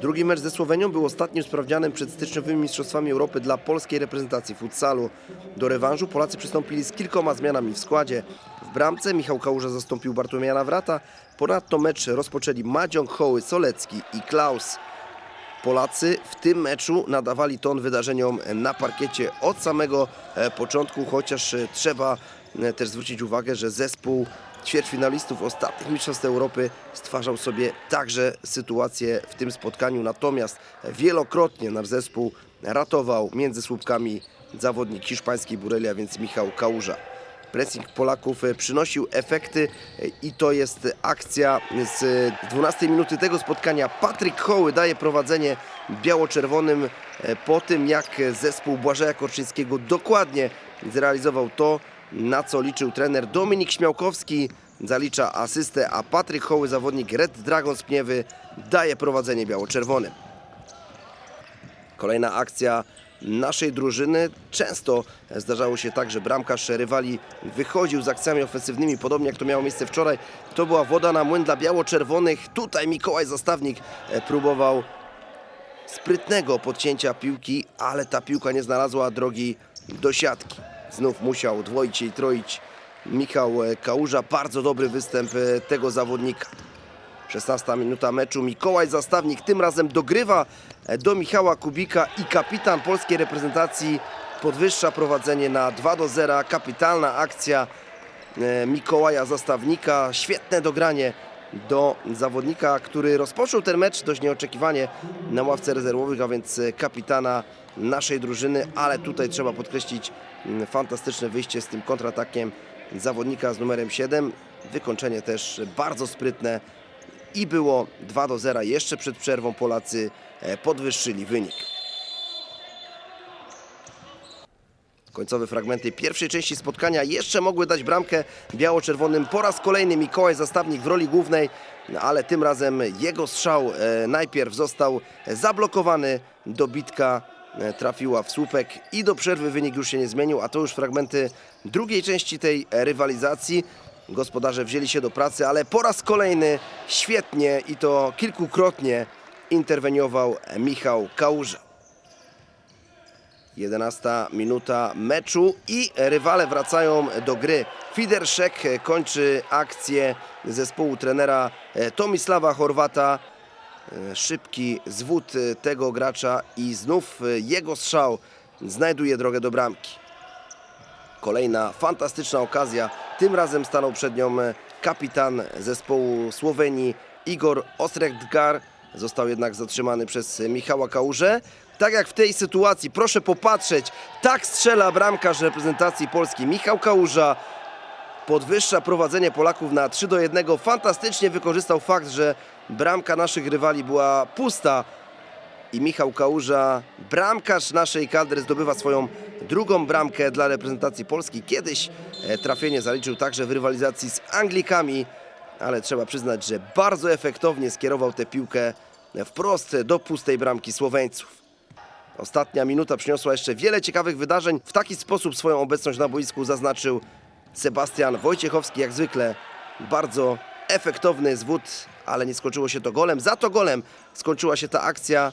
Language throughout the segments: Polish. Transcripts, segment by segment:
Drugi mecz ze Słowenią był ostatnim sprawdzianem przed styczniowymi Mistrzostwami Europy dla polskiej reprezentacji futsalu. Do rewanżu Polacy przystąpili z kilkoma zmianami w składzie. W bramce Michał Kałuża zastąpił Bartłomieja Nawrata. Ponadto mecz rozpoczęli Madziąg, Hoły, Solecki i Klaus. Polacy w tym meczu nadawali ton wydarzeniom na parkiecie od samego e, początku, chociaż e, trzeba e, też zwrócić uwagę, że zespół ćwierćfinalistów ostatnich Mistrzostw Europy stwarzał sobie także sytuację w tym spotkaniu, natomiast wielokrotnie nasz zespół ratował między słupkami zawodnik hiszpańskiej Burelia, więc Michał Kałuża. Pressing Polaków przynosił efekty i to jest akcja z 12 minuty tego spotkania. Patryk Hoły daje prowadzenie biało-czerwonym po tym, jak zespół Błażeja Korczyńskiego dokładnie zrealizował to, na co liczył trener Dominik Śmiałkowski. Zalicza asystę, a Patryk Hoły, zawodnik Red Dragon z Pniewy, daje prowadzenie biało-czerwonym. Kolejna akcja naszej drużyny. Często zdarzało się tak, że bramkarz rywali wychodził z akcjami ofensywnymi, podobnie jak to miało miejsce wczoraj. To była woda na młyn dla biało-czerwonych. Tutaj Mikołaj Zastawnik e, próbował sprytnego podcięcia piłki, ale ta piłka nie znalazła drogi do siatki. Znów musiał dwoić i troić Michał Kałuża. Bardzo dobry występ e, tego zawodnika. 16 minuta meczu. Mikołaj Zastawnik tym razem dogrywa e, do Michała Kubika i kapitan polskiej reprezentacji podwyższa prowadzenie na 2 do 0. Kapitalna akcja e, Mikołaja Zastawnika. Świetne dogranie do zawodnika, który rozpoczął ten mecz dość nieoczekiwanie na ławce rezerwowych, a więc kapitana naszej drużyny, ale tutaj trzeba podkreślić mm, fantastyczne wyjście z tym kontratakiem zawodnika z numerem 7. Wykończenie też bardzo sprytne i było 2 do 0. Jeszcze przed przerwą Polacy e, podwyższyli wynik. Końcowe fragmenty pierwszej części spotkania jeszcze mogły dać bramkę biało-czerwonym. Po raz kolejny Mikołaj Zastawnik w roli głównej, no ale tym razem jego strzał e, najpierw został zablokowany. Dobitka trafiła w słupek i do przerwy wynik już się nie zmienił, a to już fragmenty drugiej części tej e, rywalizacji. Gospodarze wzięli się do pracy, ale po raz kolejny świetnie i to kilkukrotnie interweniował Michał Kałuża. 11 minuta meczu i rywale wracają do gry. Fiderszek kończy akcję zespołu trenera Tomisława Chorwata. Szybki zwód tego gracza i znów jego strzał znajduje drogę do bramki. Kolejna fantastyczna okazja. Tym razem stanął przed nią kapitan zespołu Słowenii Igor Osregdgar. Został jednak zatrzymany przez Michała Kałużę. Tak jak w tej sytuacji, proszę popatrzeć, tak strzela bramkarz reprezentacji Polski Michał Kałuża. Podwyższa prowadzenie Polaków na 3 do 1. Fantastycznie wykorzystał fakt, że bramka naszych rywali była pusta i Michał Kałuża, bramkarz naszej kadry, zdobywa swoją drugą bramkę dla reprezentacji Polski. Kiedyś e, trafienie zaliczył także w rywalizacji z Anglikami, ale trzeba przyznać, że bardzo efektownie skierował tę piłkę wprost do pustej bramki Słoweńców. Ostatnia minuta przyniosła jeszcze wiele ciekawych wydarzeń. W taki sposób swoją obecność na boisku zaznaczył Sebastian Wojciechowski, jak zwykle bardzo efektowny zwód, ale nie skończyło się to golem. Za to golem skończyła się ta akcja,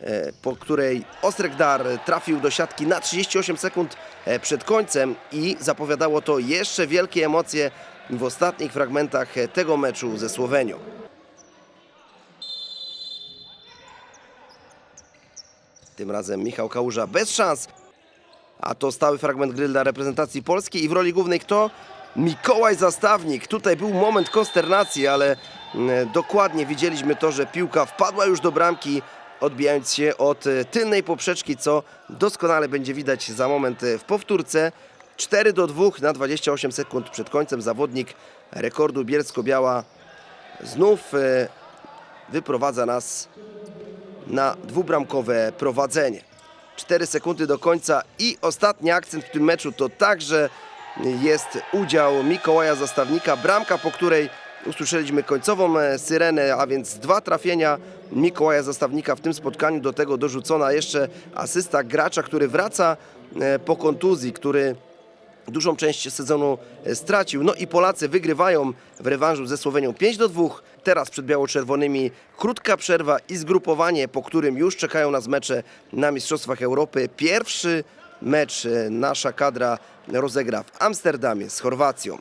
e, po której Ostrekdar trafił do siatki na 38 sekund e, przed końcem i zapowiadało to jeszcze wielkie emocje w ostatnich fragmentach e, tego meczu ze Słowenią. Tym razem Michał Kałuża bez szans. A to stały fragment gry dla reprezentacji polskiej i w roli głównej kto? Mikołaj Zastawnik. Tutaj był moment konsternacji, ale mm, dokładnie widzieliśmy to, że piłka wpadła już do bramki, odbijając się od e, tylnej poprzeczki, co doskonale będzie widać za moment e, w powtórce. 4 do 2 na 28 sekund przed końcem zawodnik rekordu Bielsko-Biała znów e, wyprowadza nas na dwubramkowe prowadzenie. 4 sekundy do końca i ostatni akcent w tym meczu to także jest udział Mikołaja Zastawnika. Bramka, po której usłyszeliśmy końcową e, syrenę, a więc dwa trafienia Mikołaja Zastawnika w tym spotkaniu. Do tego dorzucona jeszcze asysta gracza, który wraca e, po kontuzji, który dużą część sezonu e, stracił. No i Polacy wygrywają w rewanżu ze Słowenią 5 do 2. Teraz przed biało-czerwonymi krótka przerwa i zgrupowanie, po którym już czekają nas mecze na Mistrzostwach Europy. Pierwszy mecz e, nasza kadra rozegra w Amsterdamie z Chorwacją.